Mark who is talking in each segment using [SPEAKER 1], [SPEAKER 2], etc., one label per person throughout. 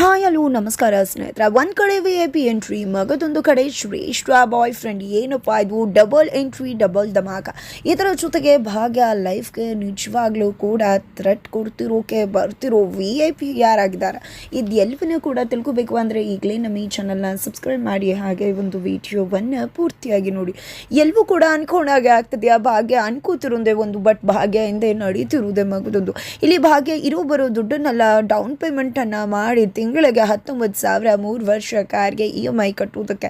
[SPEAKER 1] Hi hello ನಮಸ್ಕಾರ ಸ್ನೇಹಿತರ. ಒಂದು ಕಡೆ ವಿ ಐ ಪಿ ಎಂಟ್ರಿ ಮಗದೊಂದು ಕಡೆ ಶ್ರೇಷ್ಠ ಬಾಯ್ ಫ್ರೆಂಡ್ ಏನಪ್ಪ ಇದು? ಡಬಲ್ ಎಂಟ್ರಿ ಡಬಲ್ ಧಮಾಕ. ಇದರ ಜೊತೆಗೆ ಭಾಗ್ಯ ಲೈಫ್ಗೆ ನಿಜವಾಗ್ಲೂ ಕೂಡ ಥ್ರೆಟ್ ಕೊಡ್ತಿರೋಕೆ ಬರ್ತಿರೋ ವಿ ಐ ಪಿ ಯಾರಾಗಿದ್ದಾರೆ? ಇದು ಎಲ್ಲವನ್ನೂ ಕೂಡ ತಿಳ್ಕೊಬೇಕು ಅಂದರೆ ಈಗಲೇ ನಮ್ಮ ಈ ಚಾನಲ್ನ ಸಬ್ಸ್ಕ್ರೈಬ್ ಮಾಡಿ, ಹಾಗೆ ಒಂದು ವಿಡಿಯೋವನ್ನು ಪೂರ್ತಿಯಾಗಿ ನೋಡಿ. ಎಲ್ಲವೂ ಕೂಡ ಅನ್ಕೊಂಡಾಗೆ ಆಗ್ತದೆಯಾ? ಭಾಗ್ಯ ಅನ್ಕೋತಿರೋದೇ ಒಂದು ಬಟ್ ಭಾಗ್ಯ ಹಿಂದೆ ನಡೀತಿರುವುದೇ ಮಗದೊಂದು. ಇಲ್ಲಿ ಭಾಗ್ಯ ಇರೋ ಬರೋ ದುಡ್ಡನ್ನೆಲ್ಲ ಡೌನ್ ಪೇಮೆಂಟನ್ನು ಮಾಡಿ ತಿಂಗಳಿಗೆ ಹತ್ತೊಂಬತ್ತು ಸಾವಿರ ಮೂರು ವರ್ಷ ಕಾರ್ಗೆ ಇ ಎಂ ಐ ಕಟ್ಟುವುದಕ್ಕೆ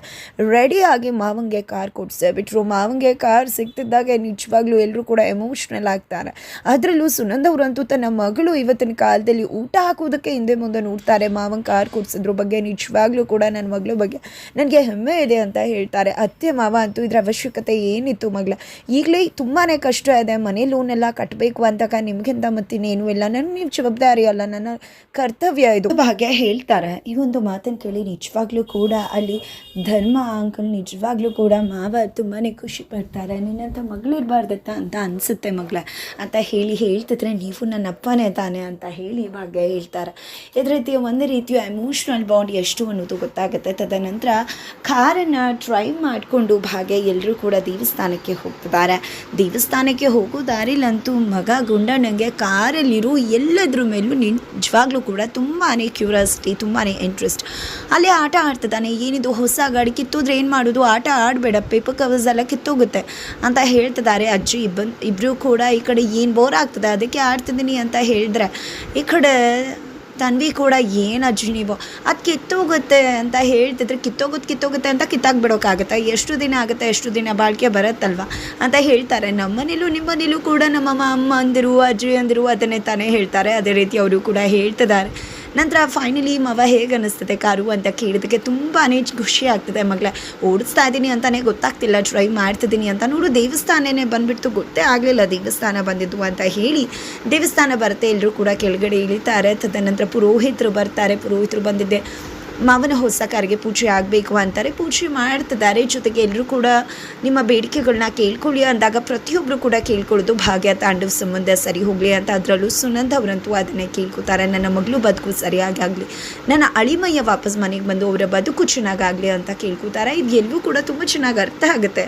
[SPEAKER 1] ರೆಡಿಯಾಗಿ ಮಾವಂಗೆ ಕಾರ್ ಕೊಡಿಸೆ ಬಿಟ್ಟರು ಮಾವಂಗೆ ಕಾರ್ ಸಿಗ್ತಿದ್ದಾಗೆ ನಿಜವಾಗ್ಲೂ ಎಲ್ಲರೂ ಕೂಡ ಎಮೋಷ್ನಲ್ ಆಗ್ತಾರೆ. ಅದರಲ್ಲೂ ಸುನಂದ ಅವರಂತೂ ತನ್ನ ಮಗಳು ಇವತ್ತಿನ ಕಾಲದಲ್ಲಿ ಊಟ ಹಾಕುವುದಕ್ಕೆ ಹಿಂದೆ ಮುಂದೆ ನೋಡ್ತಾರೆ. ಮಾವನ್ ಕಾರ್ ಕೊಡಿಸಿದ್ರ ಬಗ್ಗೆ ನಿಜವಾಗ್ಲೂ ಕೂಡ ನನ್ನ ಮಗಳ ಬಗ್ಗೆ ನನಗೆ ಹೆಮ್ಮೆ ಇದೆ ಅಂತ ಹೇಳ್ತಾರೆ. ಅತ್ತೆ, ಮಾವ ಅಂತೂ ಇದರ ಅವಶ್ಯಕತೆ ಏನಿತ್ತು ಮಗಳ? ಈಗಲೇ ತುಂಬಾ ಕಷ್ಟ ಇದೆ. ಮನೆ ಲೋನ್ ಎಲ್ಲ ಕಟ್ಟಬೇಕು ಅಂತ ನಿಮಗಿಂತ ಮತ್ತಿನ್ನೇನು ಇಲ್ಲ. ನನ್ನ ಜವಾಬ್ದಾರಿ ಅಲ್ಲ. ನನ್ನ ಕರ್ತವ್ಯ ಇದು. ಭಾಗ್ಯ ಹೇಳ್ತಾರೆ. ಈ ಒಂದು ಮಾತನ್ನು ಕೇಳಿ ನಿಜವಾಗ್ಲೂ ಕೂಡ ಅಲ್ಲಿ ಧರ್ಮ ಅಂಕಲ್ ನಿಜವಾಗ್ಲೂ ಕೂಡ ಮಾವ ತುಂಬಾ ಖುಷಿ ಪಡ್ತಾರೆ. ನಿನ್ನಂಥ ಮಗಳಿರಬಾರ್ದತ್ತ ಅಂತ ಅನಿಸುತ್ತೆ ಮಗಳ. ಅಂತ ಹೇಳಿ ಹೇಳ್ತಿದ್ರೆ ನೀವು ನನ್ನ ಅಪ್ಪನೇ ತಾನೆ ಅಂತ ಹೇಳಿ ಭಾಗ್ಯ ಹೇಳ್ತಾರೆ. ಇದೇ ರೀತಿಯ ಒಂದು ರೀತಿಯ ಎಮೋಷ್ನಲ್ ಬಾಂಡ್ ಎಷ್ಟು ಅನ್ನೋದು ಗೊತ್ತಾಗುತ್ತೆ. ತದನಂತರ ಕಾರನ್ನು ಡ್ರೈವ್ ಮಾಡಿಕೊಂಡು ಭಾಗ್ಯ ಎಲ್ಲರೂ ಕೂಡ ದೇವಸ್ಥಾನಕ್ಕೆ ಹೋಗ್ತಿದ್ದಾರೆ. ದೇವಸ್ಥಾನಕ್ಕೆ ಹೋಗೋ ದಾರಿಲಂತೂ ಮಗ ಗುಂಡಣ್ಣಂಗೆ ಕಾರಲ್ಲಿರೋ ಎಲ್ಲದ್ರ ಮೇಲೂ ನಿಜವಾಗ್ಲೂ ಕೂಡ ತುಂಬಾ ಕ್ಯೂರಿಯಾಸಿಟಿ ತುಂಬಾ ಇಂಟ್ರೆಸ್ಟ್ ಅಲ್ಲಿ ಆಟ ಆಡ್ತಿದ್ದಾನೆ, ಏನಿದು ಹೊಸ ಗಾಡಿ ಕಿತ್ತೋದ್ರೆ ಏನು ಮಾಡೋದು? ಆಟ ಆಡಬೇಡ ಪೇಪರ್ ಕವರ್ಸ್ ಎಲ್ಲ ಕಿತ್ತೋಗುತ್ತೆ ಅಂತ ಹೇಳ್ತಿದ್ದಾರೆ ಅಜ್ಜಿ. ಇಬ್ಬನ್ ಇಬ್ಬರೂ ಕೂಡ ಈ ಕಡೆ ಏನು ಬೋರ್ ಆಗ್ತದೆ, ಅದಕ್ಕೆ ಆಡ್ತಿದ್ದೀನಿ ಅಂತ ಹೇಳಿದ್ರೆ, ಈ ಕಡೆ ತನ್ವಿ ಕೂಡ ಏನು ಅಜ್ಜಿ ನೀವು? ಅದು ಕಿತ್ತೋಗುತ್ತೆ ಅಂತ ಹೇಳ್ತಿದ್ರೆ ಕಿತ್ತೋಗುತ್ತೆ ಕಿತ್ತೋಗುತ್ತೆ ಅಂತ ಕಿತ್ತಾಕ್ಬಿಡೋಕ್ಕಾಗತ್ತೆ ಎಷ್ಟು ದಿನ ಆಗುತ್ತೆ, ಎಷ್ಟು ದಿನ ಬಾಳಿಕೆ ಬರುತ್ತಲ್ವ ಅಂತ ಹೇಳ್ತಾರೆ. ನಮ್ಮನೇಲೂ ನಿಮ್ಮನೇಲೂ ಕೂಡ ನಮ್ಮ ಅಮ್ಮ ಅಂದಿರು, ಅಜ್ಜಿ ಅಂದಿರು ಅದನ್ನೇ ತಾನೇ ಹೇಳ್ತಾರೆ. ಅದೇ ರೀತಿ ಅವರು ಕೂಡ ಹೇಳ್ತಿದ್ದಾರೆ. ನಂತರ ಫೈನಲಿ ಮವ ಹೇಗೆ ಅನ್ನಿಸ್ತದೆ ಕಾರು ಅಂತ ಕೇಳಿದಕ್ಕೆ ತುಂಬಾ ಖುಷಿ ಆಗ್ತದೆ ಮಗಳೇ. ಓಡಿಸ್ತಾ ಇದ್ದೀನಿ ಅಂತಲೇ ಗೊತ್ತಾಗ್ತಿಲ್ಲ ಟ್ರೈ ಮಾಡ್ತಿದ್ದೀನಿ ಅಂತ. ನೋಡು, ದೇವಸ್ಥಾನನೇ ಬಂದುಬಿಟ್ಟು ಗೊತ್ತೇ ಆಗಲಿಲ್ಲ ದೇವಸ್ಥಾನ ಬಂದಿದ್ದು ಅಂತ ಹೇಳಿ ದೇವಸ್ಥಾನ ಬರುತ್ತೆ ಎಲ್ಲರೂ ಕೂಡ ಕೆಳಗಡೆ ಇಳಿತಾರೆ. ತದನಂತರ ಪುರೋಹಿತರು ಬರ್ತಾರೆ, ಪುರೋಹಿತರು ಬಂದಿದ್ದೆ. ಮಾವನ ಹೊಸ ಕಾರಿಗೆ ಪೂಜೆ ಆಗಬೇಕು ಅಂತಾರೆ. ಪೂಜೆ ಮಾಡ್ತಿದ್ದಾರೆ. ಜೊತೆಗೆ ಎಲ್ಲರೂ ಕೂಡ ನಿಮ್ಮ ಬೇಡಿಕೆಗಳನ್ನ ಕೇಳ್ಕೊಳ್ಳಿ ಅಂದಾಗ ಪ್ರತಿಯೊಬ್ಬರು ಕೂಡ ಕೇಳ್ಕೊಳ್ಳೋದು ಭಾಗ್ಯ. ತಾಂಡವ್ ಸಂಬಂಧ ಸರಿ ಹೋಗಲಿ ಅಂತ ಅದರಲ್ಲೂ ಸುನಂದ್ ಅವರಂತೂ ಅದನ್ನೇ ಕೇಳ್ಕೊತಾರೆ. ನನ್ನ ಮಗಳು ಬದುಕು ಸರಿಯಾಗಿ ಆಗಲಿ. ನನ್ನ ಅಳಿಮಯ್ಯ ವಾಪಸ್ ಮನೆಗೆ ಬಂದು ಅವರ ಬದುಕು ಚೆನ್ನಾಗಾಗಲಿ ಅಂತ ಕೇಳ್ಕೊತಾರೆ. ಇದು ಎಲ್ಲವೂ ಕೂಡ ತುಂಬ ಚೆನ್ನಾಗಿ ಅರ್ಥ ಆಗುತ್ತೆ.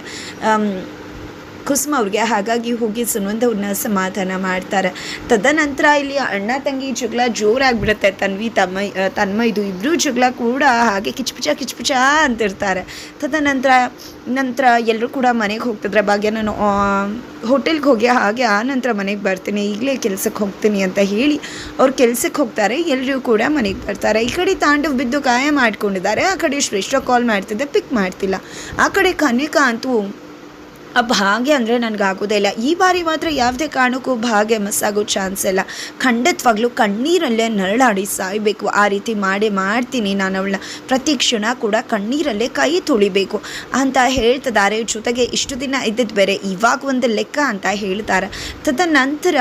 [SPEAKER 1] ಕುಸುಮ ಅವ್ರಿಗೆ ಹಾಗಾಗಿ ಹೋಗಿ ಸುನಂದ ಅವ್ರನ್ನ ಸಮಾಧಾನ ಮಾಡ್ತಾರೆ. ತದನಂತರ ಇಲ್ಲಿ ಅಣ್ಣ ತಂಗಿ ಜಗಳ ಜೋರಾಗ್ಬಿಡುತ್ತೆ. ತನ್ವಿ ತಮ್ಮ ಇದು ಇಬ್ಬರು ಜಗಳ ಕೂಡ ಹಾಗೆ ಕಿಚ್ಪಿಚ ಕಿಚ್ಪಿಚ ಅಂತಿರ್ತಾರೆ. ತದನಂತರ, ನಂತರ ಎಲ್ಲರೂ ಕೂಡ ಮನೆಗೆ ಹೋಗ್ತಿದ್ರೆ. ಭಾಗ್ಯ ನಾನು ಹೋಟೆಲ್ಗೆ ಹೋಗಿ ಹಾಗೆ ಆ ನಂತರ ಮನೆಗೆ ಬರ್ತೀನಿ. ಈಗಲೇ ಕೆಲಸಕ್ಕೆ ಹೋಗ್ತೀನಿ ಅಂತ ಹೇಳಿ ಅವ್ರು ಕೆಲಸಕ್ಕೆ ಹೋಗ್ತಾರೆ. ಎಲ್ಲರೂ ಕೂಡ ಮನೆಗೆ ಬರ್ತಾರೆ. ಈ ಕಡೆ ತಾಂಡವ್ ಬಿದ್ದು ಗಾಯ ಮಾಡ್ಕೊಂಡಿದ್ದಾರೆ. ಆ ಕಡೆ ಶ್ರೇಷ್ಠ ಕಾಲ್ ಮಾಡ್ತಿದ್ದೆ ಪಿಕ್ ಮಾಡ್ತಿಲ್ಲ. ಆ ಕಡೆ ಕನಿಕಾ ಅಂತೂ ಭಾಗ್ಯ ಅಂದರೆ ನನಗಾಗೋದೇ ಇಲ್ಲ. ಈ ಬಾರಿ ಮಾತ್ರ ಯಾವುದೇ ಕಾರಣಕ್ಕೂ ಭಾಗ್ಯ ಮಿಸ್ ಆಗೋ ಚಾನ್ಸ್ ಇಲ್ಲ. ಖಂಡಿತವಾಗ್ಲೂ ಕಣ್ಣೀರಲ್ಲೇ ನರಳಾಡಿ ಸಾಯಬೇಕು. ಆ ರೀತಿ ಮಾಡಿ ಮಾಡ್ತೀನಿ ನಾನು ಅವಳನ್ನ. ಪ್ರತಿ ಕ್ಷಣ ಕೂಡ ಕಣ್ಣೀರಲ್ಲೇ ಕೈ ತುಳಿಬೇಕು ಅಂತ ಹೇಳ್ತಿದ್ದಾರೆ. ಜೊತೆಗೆ ಇಷ್ಟು ದಿನ ಇದ್ದಿದ್ದು ಬೇರೆ. ಇವಾಗ ಒಂದು ಲೆಕ್ಕ ಅಂತ ಹೇಳ್ತಾರೆ. ತದನಂತರ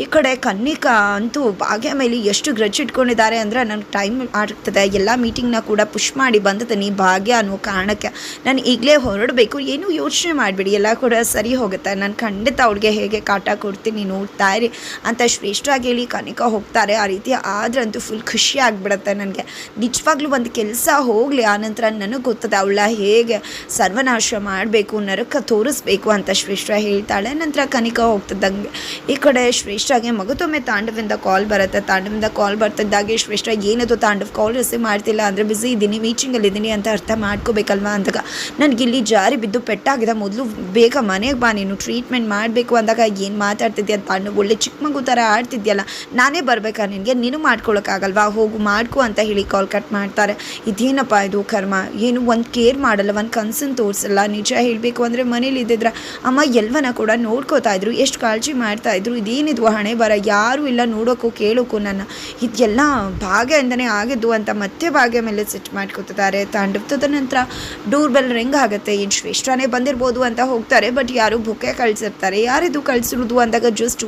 [SPEAKER 1] ಈ ಕಡೆ ಕನ್ನಿಕಾ ಅಂತೂ ಭಾಗ್ಯ ಮೇಲೆ ಎಷ್ಟು ಗ್ರಜ್ ಇಟ್ಕೊಂಡಿದ್ದಾರೆ ಅಂದರೆ ನನಗೆ ಟೈಮ್ ಆಗ್ತದೆ. ಎಲ್ಲ ಮೀಟಿಂಗ್ನ ಕೂಡ ಪುಷ್ ಮಾಡಿ ಬಂದಿದ್ದೀನಿ ಭಾಗ್ಯ ಅನ್ನೋ ಕಾರಣಕ್ಕೆ. ನಾನು ಈಗಲೇ ಹೊರಡಬೇಕು. ಏನೂ ಯೋಚನೆ ಮಾಡಬೇಡಿ. ಎಲ್ಲ ಕೂಡ ಸರಿ ಹೋಗುತ್ತೆ. ನಾನು ಖಂಡಿತ ಅವ್ಳಿಗೆ ಹೇಗೆ ಕಾಟ ಕೊಡ್ತೀನಿ ನೋಡ್ತಾ ಇರಿ. ಅಂತ ಶ್ರೇಷ್ಠವಾಗಿ ಹೇಳಿ ಕನಿಕ ಹೋಗ್ತಾರೆ. ಆ ರೀತಿ ಆದ್ರಂತೂ ಫುಲ್ ಖುಷಿ ಆಗಿಬಿಡುತ್ತೆ ನನಗೆ. ನಿಜವಾಗ್ಲೂ ಒಂದು ಕೆಲಸ ಹೋಗಲಿ ಆನಂತರ ನನಗೆ ಗೊತ್ತದೆ ಅವಳ ಹೇಗೆ ಸರ್ವನಾಶ ಮಾಡಬೇಕು, ನರಕ ತೋರಿಸ್ಬೇಕು ಅಂತ ಶ್ರೇಷ್ಠ ಹೇಳ್ತಾಳೆ. ನಂತರ ಕನಿಕ ಹೋಗ್ತದಂಗೆ. ಈ ಕಡೆ ಶ್ರೇಷ್ಠಗೆ ಮಗತೊಮ್ಮೆ ತಾಂಡವಿಂದ ಕಾಲ್ ಬರುತ್ತೆ. ತಾಂಡವಿಂದ ಕಾಲ್ ಬರ್ತಿದ್ದಾಗೆ ಶ್ರೇಷ್ಠ ಏನದು ತಾಂಡವ್ ಕಾಲ್ ರಿಸೀವ್ ಮಾಡ್ತಿಲ್ಲ ಅಂದರೆ ಬ್ಯುಸಿ ಇದ್ದೀನಿ ಮೀಟಿಂಗಲ್ಲಿ ಇದ್ದೀನಿ ಅಂತ ಅರ್ಥ ಮಾಡ್ಕೋಬೇಕಲ್ವಾ ಅಂದಾಗ. ನನಗಿಲ್ಲಿ ಜಾರಿ ಬಿದ್ದು ಪೆಟ್ಟಾಗಿದೆ ಮೊದಲು ಬೇಗ ಮನೆಗೆ ಬಾ, ನೀನು ಟ್ರೀಟ್ಮೆಂಟ್ ಮಾಡಬೇಕು ಅಂದಾಗ ಏನು ಮಾತಾಡ್ತಿದ್ಯಾ ತಾಂಡವ್ ಒಳ್ಳೆ ಚಿಕ್ಕ ಮಗು ಥರ ಆಡ್ತಿದ್ಯಲ್ಲ, ನಾನೇ ಬರಬೇಕಾ ನಿನಗೆ? ನೀನು ಮಾಡ್ಕೊಳ್ಳೋಕ್ಕಾಗಲ್ವಾ ಹೋಗು, ಮಾಡ್ಕೊ ಅಂತ ಹೇಳಿ ಕಾಲ್ ಕಟ್ ಮಾಡ್ತಾರೆ. ಇದೇನಪ್ಪ ಇದು ಕರ್ಮ? ಏನು ಒಂದು ಕೇರ್ ಮಾಡಲ್ಲ, ಒಂದು ಕನ್ಸನ್ ತೋರಿಸಲ್ಲ. ನಿಜ ಹೇಳಬೇಕು ಅಂದರೆ ಮನೇಲಿ ಇದ್ದಿದ್ರೆ ಅಮ್ಮ ಎಲ್ವನ ಕೂಡ ನೋಡ್ಕೋತಾ ಇದ್ರು, ಎಷ್ಟು ಕಾಳಜಿ ಮಾಡ್ತಾ ಇದ್ರು ಇದೇನಿದು ಹಣೆ ಬರ? ಯಾರೂ ಇಲ್ಲ ನೋಡೋಕ್ಕೂ ಕೇಳೋಕ್ಕೂ ನನ್ನ. ಇದೆಲ್ಲ ಭಾಗ್ಯ ಅಂತಲೇ ಆಗಿದ್ದು ಅಂತ ಮತ್ತೆ ಭಾಗ್ಯ ಮೇಲೆ ಸೆಟ್ ಮಾಡ್ಕೊತಿದ್ದಾರೆ. ತಾಂಡವ್ ತದನಂತರ ಡೋರ್ ಬೆಲ್ ರಿಂಗ್ ಆಗುತ್ತೆ. ಏನು ಶ್ರೇಷ್ಠನೇ ಬಂದಿರ್ಬೋದು ಅಂತ ಹೋಗ್ತಾರೆ ಬಟ್ ಯಾರು ಬುಕ್ಕೆ ಕಳಿಸಿರ್ತಾರೆ. ಯಾರಿದು ಕಳಿಸಿರೋದು ಅಂದಾಗ ಜಸ್ಟ್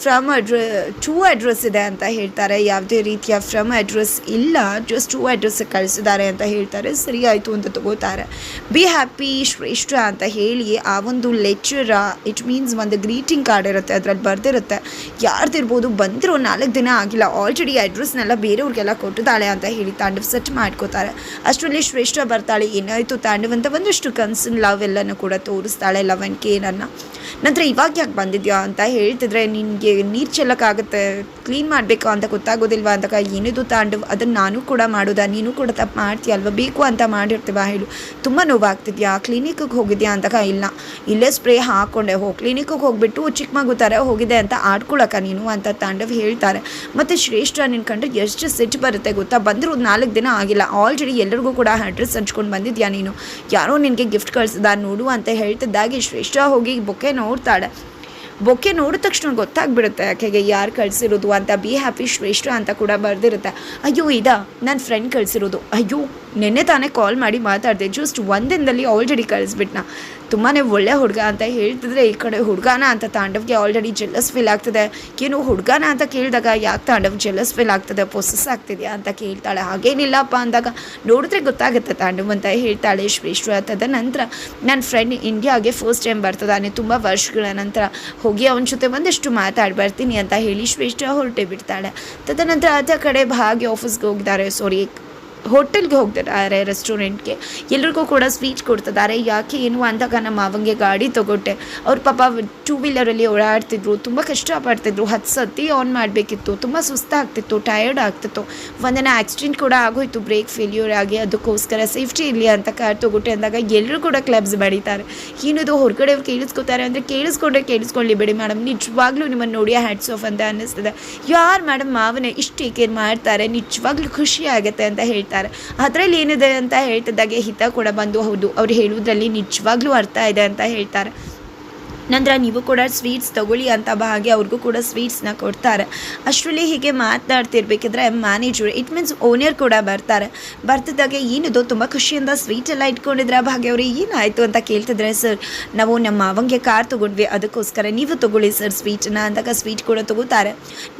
[SPEAKER 1] ಫ್ರಮ್ ಅಡ್ರೆ ಟೂ ಅಡ್ರೆಸ್ ಇದೆ ಅಂತ ಹೇಳ್ತಾರೆ. ಯಾವುದೇ ರೀತಿಯ ಫ್ರಮ್ ಅಡ್ರೆಸ್ ಇಲ್ಲ. ಜಸ್ಟ್ ಟೂ ಅಡ್ರೆಸ್ ಕಳಿಸಿದ್ದಾರೆ ಅಂತ ಹೇಳ್ತಾರೆ. ಸರಿ, ಆಯಿತು ಅಂತ ತಗೋತಾರೆ. ಬಿ ಹ್ಯಾಪಿ ಶ್ರೇಷ್ಠ ಅಂತ ಹೇಳಿ ಆ ಒಂದು ಲೆಕ್ಚರ್ ಇಟ್ ಮೀನ್ಸ್ ಒಂದು ಗ್ರೀಟಿಂಗ್ ಕಾರ್ಡ್ ಇರುತ್ತೆ. ಅದರಲ್ಲಿ ಬರ್ದಿರುತ್ತೆ. ಯಾರ್ದಿರ್ಬೋದು ಬಂದಿರೋ ನಾಲ್ಕು ದಿನ ಆಗಿಲ್ಲ. ಆಲ್ರೆಡಿ ಅಡ್ರೆಸ್ನೆಲ್ಲ ಬೇರೆಯವ್ರಿಗೆಲ್ಲ ಕೊಟ್ಟಿದ್ದಾಳೆ ಅಂತ ಹೇಳಿ ತಾಂಡವ್ ಸೆಟ್ ಮಾಡ್ಕೋತಾರೆ. ಅಷ್ಟರಲ್ಲಿ ಶ್ರೇಷ್ಠ ಬರ್ತಾಳೆ. ಏನಾಯಿತು ತಾಂಡವ್ ಅಂತ ಒಂದಷ್ಟು ಕನ್ಸನ್ ಲವ್ ಎಲ್ಲನೂ ಕೂಡ ತೋರಿಸ್ತಾಳೆ. ಲವ್ ಆ್ಯಂಡ್ ಕೇರನ್ನು ನಂತರ ಇವಾಗ ಯಾಕೆ ಬಂದಿದ್ಯಾ ಅಂತ ಹೇಳ್ತಿದ್ರೆ ನಿನಗೆ ನೀರು ಚೆಲ್ಲಕ್ಕಾಗುತ್ತೆ ಕ್ಲೀನ್ ಮಾಡಬೇಕು ಅಂತ ಗೊತ್ತಾಗೋದಿಲ್ವಾ ಅಂದಾಗ ಏನಿದು ತಾಂಡು ಅದನ್ನು ನಾನು ಕೂಡ ಮಾಡೋದಾ? ನೀನು ಕೂಡ ತಪ್ಪು ಮಾಡ್ತೀಯ ಅಲ್ವಾ? ಬೇಕು ಅಂತ ಮಾಡಿರ್ತೀವ ಹೇಳು. ತುಂಬ ನೋವಾಗ್ತಿದ್ಯಾ? ಕ್ಲಿನಿಕ್ಗೆ ಹೋಗಿದ್ಯಾ ಅಂತ ಇಲ್ಲ. ಇಲ್ಲೇ ಸ್ಪ್ರೇ ಹಾಕ್ಕೊಂಡೆ ಹೋ ಕ್ಲಿನಿಕ್ಗೆ ಹೋಗಿಬಿಟ್ಟು ಚಿಕ್ಕ ಮಗು ಥರ ಹೋಗಿದೆ ಅಂತ ಆಡ್ಕೊಳಕ ನೀನು ಅಂತ ತಾಂಡವ್ ಹೇಳ್ತಾರೆ. ಮತ್ತು ಶ್ರೇಷ್ಠ ನಿನ್ನ ಕಂಡ್ರೆ ಎಷ್ಟು ಸಿಟ್ಟು ಬರುತ್ತೆ ಗೊತ್ತಾ? ಬಂದರೂ ನಾಲ್ಕು ದಿನ ಆಗಿಲ್ಲ. ಆಲ್ರೆಡಿ ಎಲ್ಲರಿಗೂ ಕೂಡ ಅಡ್ರೆಸ್ ಹಂಚ್ಕೊಂಡು ಬಂದಿದ್ಯಾ ನೀನು? ಯಾರೋ ನಿನಗೆ ಗಿಫ್ಟ್ ಕಳಿಸಿದ ನೋಡು ಅಂತ ಹೇಳ್ತಿದ್ದಾಗೆ ಶ್ರೇಷ್ಠ ಹೋಗಿ ಬೊಕ್ಕೆ ನೋಡ್ತಾಳೆ. ಬೊಕ್ಕೆ ನೋಡಿದ ತಕ್ಷಣ ಗೊತ್ತಾಗ್ಬಿಡುತ್ತೆ, ಆಕೆಗೆ ಯಾರು ಕಳಿಸಿರೋದು ಅಂತ ಬಿ ಹ್ಯಾಪಿ ಶ್ರೇಷ್ಠ ಅಂತ ಕೂಡ ಬರೆದಿರುತ್ತೆ. ಅಯ್ಯೋ, ಇದ? ನನ್ನ ಫ್ರೆಂಡ್ ಕಳಿಸಿರೋದು. ಅಯ್ಯೋ ನಿನ್ನೆ ತಾನೇ ಕಾಲ್ ಮಾಡಿ ಮಾತಾಡಿದೆ. ಜಸ್ಟ್ ಒಂದಿನದಲ್ಲಿ ಆಲ್ರೆಡಿ ಕಳಿಸ್ಬಿಟ್ನ. ತುಂಬಾ ಒಳ್ಳೆ ಹುಡುಗ ಅಂತ ಹೇಳ್ತಿದ್ರೆ ಈ ಕಡೆ ಹುಡುಗಾನ ಅಂತ ತಾಂಡವ್ಗೆ ಆಲ್ರೆಡಿ ಜೆಲ್ಲಸ್ ಫೀಲ್ ಆಗ್ತದೆ. ಏನು ಹುಡುಗಾನ ಅಂತ ಕೇಳಿದಾಗ ಯಾಕೆ ತಾಂಡವ್ ಜೆಲ್ಲಸ್ ಫೀಲ್ ಆಗ್ತದೆ? ಪ್ರೊಸೆಸ್ ಆಗ್ತಿದೆಯಾ ಅಂತ ಕೇಳ್ತಾಳೆ. ಹಾಗೇನಿಲ್ಲಪ್ಪ ಅಂದಾಗ, ನೋಡಿದ್ರೆ ಗೊತ್ತಾಗುತ್ತೆ ತಾಂಡವ್ ಅಂತ ಹೇಳ್ತಾಳೆ ಶ್ರೇಷ್ಠ. ತದ ನಂತರ ನನ್ನ ಫ್ರೆಂಡ್ ಇಂಡಿಯಾಗೆ ಫಸ್ಟ್ ಟೈಮ್ ಬರ್ತದಾನೆ ತುಂಬ ವರ್ಷಗಳ ನಂತರ ಹೋಗಿ ಅವನ ಜೊತೆ ಒಂದಷ್ಟು ಮಾತಾಡಿ ಬರ್ತೀನಿ ಅಂತ ಹೇಳಿ ಶ್ರೇಷ್ಠ ಹೊರಟೆ ಬಿಡ್ತಾಳೆ. ತದನಂತರ ಅದ ಕಡೆ ಭಾಗ್ಯ ಆಫೀಸ್ಗೆ ಹೋಗಿದ್ದಾರೆ. ಸಾರಿ ಹೋಟೆಲ್ಗೆ ಹೋಗ್ತಿದ್ದಾರೆ ರೆಸ್ಟೋರೆಂಟ್ಗೆ. ಎಲ್ರಿಗೂ ಕೂಡ ಸ್ವೀಟ್ ಕೊಡ್ತಿದ್ದಾರೆ. ಯಾಕೆ ಏನು ಅಂದಾಗ ನಮ್ಮ ಮಾವಂಗೆ ಗಾಡಿ ತೊಗೊಟ್ಟೆ. ಅವ್ರ ಪಾಪ ಟೂ ವೀಲರಲ್ಲಿ ಓಡಾಡ್ತಿದ್ರು, ತುಂಬ ಕಷ್ಟಪಡ್ತಿದ್ರು. ಹತ್ತು ಸತಿ ಆನ್ ಮಾಡಬೇಕಿತ್ತು. ತುಂಬ ಸುಸ್ತಾಗ್ತಿತ್ತು ಟಯರ್ಡ್ ಆಗ್ತಿತ್ತು. ಒಂದಿನ ಆಕ್ಸಿಡೆಂಟ್ ಕೂಡ ಆಗೋಯ್ತು ಬ್ರೇಕ್ ಫೇಲ್ಯೂರ್ ಆಗಿ. ಅದಕ್ಕೋಸ್ಕರ ಸೇಫ್ಟಿ ಇರಲಿ ಅಂತ ಕಾರ್ ತೊಗೊಟ್ಟೆ ಅಂದಾಗ ಎಲ್ಲರೂ ಕೂಡ ಕ್ಲಬ್ಸ್ ಬಡಿತಾರೆ. ಏನದು ಹೊರಗಡೆ ಅವ್ರು ಕೇಳಿಸ್ಕೊತಾರೆ ಅಂದರೆ ಕೇಳಿಸ್ಕೊಂಡ್ರೆ ಕೇಳಿಸ್ಕೊಳ್ಳಿ ಬಿಡಿ ಮೇಡಮ್ ನಿಜವಾಗ್ಲೂ ನಿಮ್ಮನ್ನು ನೋಡಿ ಹ್ಯಾಟ್ಸ್ ಆಫ್ ಅಂತ ಅನ್ನಿಸ್ತದೆ. ಯಾರು ಮೇಡಮ್ ಮಾವನೇ ಇಷ್ಟು ಟೇಕೇರ್ ಮಾಡ್ತಾರೆ, ನಿಜವಾಗ್ಲೂ ಖುಷಿ ಆಗುತ್ತೆ ಅಂತ ಹೇಳ್ತಾರೆ ಅದರಲ್ಲಿ ಏನಿದೆ ಅಂತ ಹೇಳ್ತಿದ್ದಾಗೆ ಹಿತ ಕೂಡ ಬಂದು ಹೌದು. ಅವ್ರು ಹೇಳುವುದರಲ್ಲಿ ನಿಜವಾಗ್ಲೂ ಅರ್ಥ ಇದೆ ಅಂತ ಹೇಳ್ತಾರೆ. ನಂತರ ನೀವು ಕೂಡ ಸ್ವೀಟ್ಸ್ ತಗೊಳ್ಳಿ ಅಂತ ಹಾಗೆ ಅವ್ರಿಗೂ ಕೂಡ ಸ್ವೀಟ್ಸ್ನ ಕೊಡ್ತಾರೆ. ಅಷ್ಟರಲ್ಲಿ ಹೀಗೆ ಮಾತನಾಡ್ತಿರ್ಬೇಕಿದ್ರೆ ಮ್ಯಾನೇಜರ್ ಇಟ್ ಮೀನ್ಸ್ ಓನರ್ ಕೂಡ ಬರ್ತಾರೆ. ಬರ್ತಿದ್ದಾಗ ಏನಿದು? ತುಂಬ ಖುಷಿಯಿಂದ ಸ್ವೀಟ್ ಎಲ್ಲ ಇಟ್ಕೊಂಡಿದ್ರೆ ಭಾಗ್ಯ ಅವ್ರಿಗೆ ಏನಾಯಿತು ಅಂತ ಕೇಳ್ತಿದ್ರೆ ಸರ್ ನಾವು ನಮ್ಮ ಅವಂಗೆ ಕಾರ್ ತೊಗೊಂಡ್ವಿ, ಅದಕ್ಕೋಸ್ಕರ ನೀವು ತೊಗೊಳ್ಳಿ ಸರ್ ಸ್ವೀಟನ್ನ ಅಂದಾಗ ಸ್ವೀಟ್ ಕೂಡ ತಗೋತಾರೆ.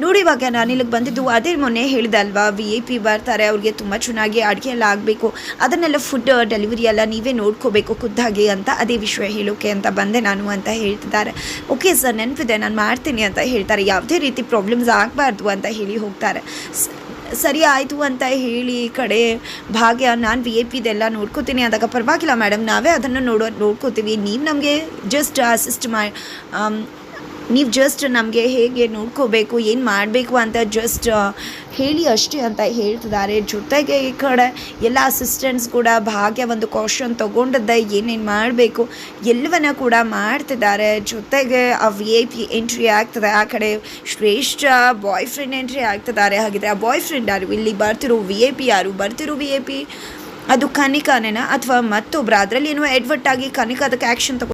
[SPEAKER 1] ನೋಡಿ ಇವಾಗ ನಾನು ಇಲ್ಲಿಗೆ ಬಂದಿದ್ದು ಅದೇ ಮೊನ್ನೆ ಹೇಳಿದೆ ಅಲ್ವಾ ವಿ ಐ ಪಿ ಬರ್ತಾರೆ, ಅವ್ರಿಗೆ ತುಂಬ ಚೆನ್ನಾಗಿ ಅಡುಗೆ ಎಲ್ಲ ಆಗಬೇಕು. ಅದನ್ನೆಲ್ಲ ಫುಡ್ ಡೆಲಿವರಿ ಎಲ್ಲ ನೀವೇ ನೋಡ್ಕೋಬೇಕು ಖುದ್ದಾಗಿ ಅಂತ ಅದೇ ವಿಷಯ ಹೇಳೋಕೆ ಅಂತ ಬಂದೆ ನಾನು ಅಂತ ಹೇಳ್ತಿದ್ದಾರೆ. ಓಕೆ ಸರ್, ನೆನಪಿದೆ, ನಾನು ಮಾಡ್ತೀನಿ ಅಂತ ಹೇಳ್ತಾರೆ. ಯಾವುದೇ ರೀತಿ ಪ್ರಾಬ್ಲಮ್ಸ್ ಆಗಬಾರ್ದು ಅಂತ ಹೇಳಿ ಹೋಗ್ತಾರೆ. ಸರಿ ಆಯಿತು ಅಂತ ಹೇಳಿ ಕಡೆ ಭಾಗ್ಯ, ನಾನು ವಿ ಎ ಪಿದೆಲ್ಲ ನೋಡ್ಕೋತೀನಿ ಅಂದಾಗ ಪರವಾಗಿಲ್ಲ ಮೇಡಮ್ ನಾವೇ ಅದನ್ನು ನೋಡೋ, ನೋಡ್ಕೋತೀವಿ. ನೀವು ನಮಗೆ ಜಸ್ಟ್ ಅಸಿಸ್ಟ್ ಮಾಡಿ ನೀವು ಜಸ್ಟ್ ನಮಗೆ ಹೇಗೆ ನೋಡ್ಕೋಬೇಕು, ಏನು ಮಾಡಬೇಕು ಅಂತ ಜಸ್ಟ್ ಹೇಳಿ ಅಷ್ಟೇ ಅಂತ ಹೇಳ್ತಿದ್ದಾರೆ. ಜೊತೆಗೆ ಈ ಕಡೆ ಎಲ್ಲ ಅಸಿಸ್ಟೆಂಟ್ಸ್ ಕೂಡ ಭಾಗ್ಯ ಒಂದು ಕ್ವಶನ್ ತೊಗೊಂಡದ್ದ ಏನೇನು ಮಾಡಬೇಕು ಎಲ್ಲವನ್ನ ಕೂಡ ಮಾಡ್ತಿದ್ದಾರೆ. ಜೊತೆಗೆ ಆ ವಿ ಐ ಪಿ ಎಂಟ್ರಿ ಆಗ್ತದೆ. ಆ ಕಡೆ ಶ್ರೇಷ್ಠ ಬಾಯ್ ಫ್ರೆಂಡ್ ಎಂಟ್ರಿ ಆಗ್ತಿದ್ದಾರೆ. ಹಾಗಿದ್ರೆ ಆ ಬಾಯ್ ಫ್ರೆಂಡ್ ಯಾರು? ಇಲ್ಲಿ ಬರ್ತಿರೋ ವಿ ಐ ಪಿ ಯಾರು? ಬರ್ತಿರೋ ವಿ ಐ ಪಿ ಅದು ಕನಿಕಾನೇನ? ಅಥವಾ ಮತ್ತೊಬ್ಬರ ಅದರಲ್ಲಿ ಏನೋ ಎಡ್ವರ್ಟ್ ಆಗಿ ಕನಿಕಾ ಅದಕ್ಕೆ ಆ್ಯಕ್ಷನ್ ತಗೊ